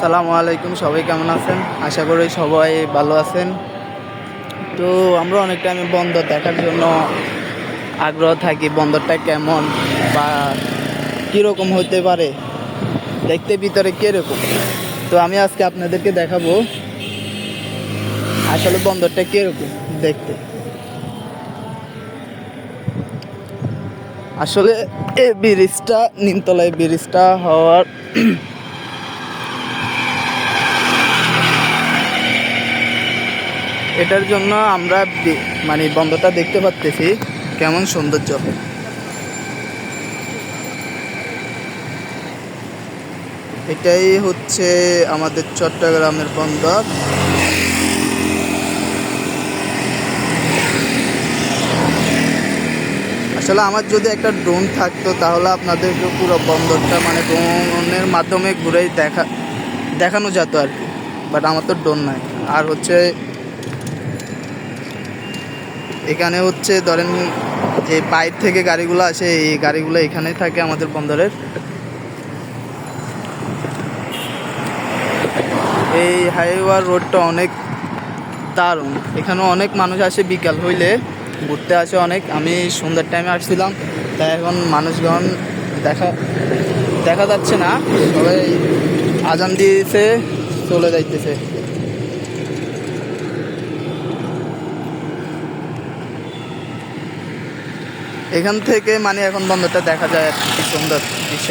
সালামু আলাইকুম, সবাই কেমন আছেন? আশা করি সবাই ভালো আছেন। তো আমরা অনেক টাইমে বন্দর দেখার জন্য আগ্রহ থাকি, বন্দরটা কেমন বা কীরকম হতে পারে, দেখতে ভিতরে কীরকম? তো আমি আজকে আপনাদেরকে দেখাবো আসলে বন্দরটা কীরকম দেখতে। আসলে এই ব্রিজটা, নিমতলায় ব্রিজটা হওয়ার এটার জন্য আমরা মানে বন্দরটা দেখতে পাচ্তেছি কেমন সৌন্দর্য। এটাই হচ্ছে আমাদের চট্টগ্রামের বন্দর। আসলে আমার যদি একটা ড্রোন থাকতো, তাহলে আপনাদেরকে পুরো বন্দরটা মানে ড্রোনের মাধ্যমে ঘুরে দেখা দেখানো যেত আর কি। বাট আমার তো ড্রোন নাই। আর হচ্ছে এখানে হচ্ছে ধরেন যে বাইর থেকে গাড়িগুলো আসে, এই গাড়িগুলো এখানেই থাকে আমাদের বন্দরের। এই হাইওয়ার রোডটা অনেক দারুণ। এখানে অনেক মানুষ আসে বিকাল হইলে, ঘুরতে আসে অনেক। আমি সন্ধ্যার টাইমে আসছিলাম, তাই এখন মানুষগণ দেখা দেখা যাচ্ছে না সবাই আজান দিয়েছে, চলে যাইতেছে। এখান থেকে মানে এখন বন্দরটা দেখা যায় আর কি কি সুন্দর দৃশ্য।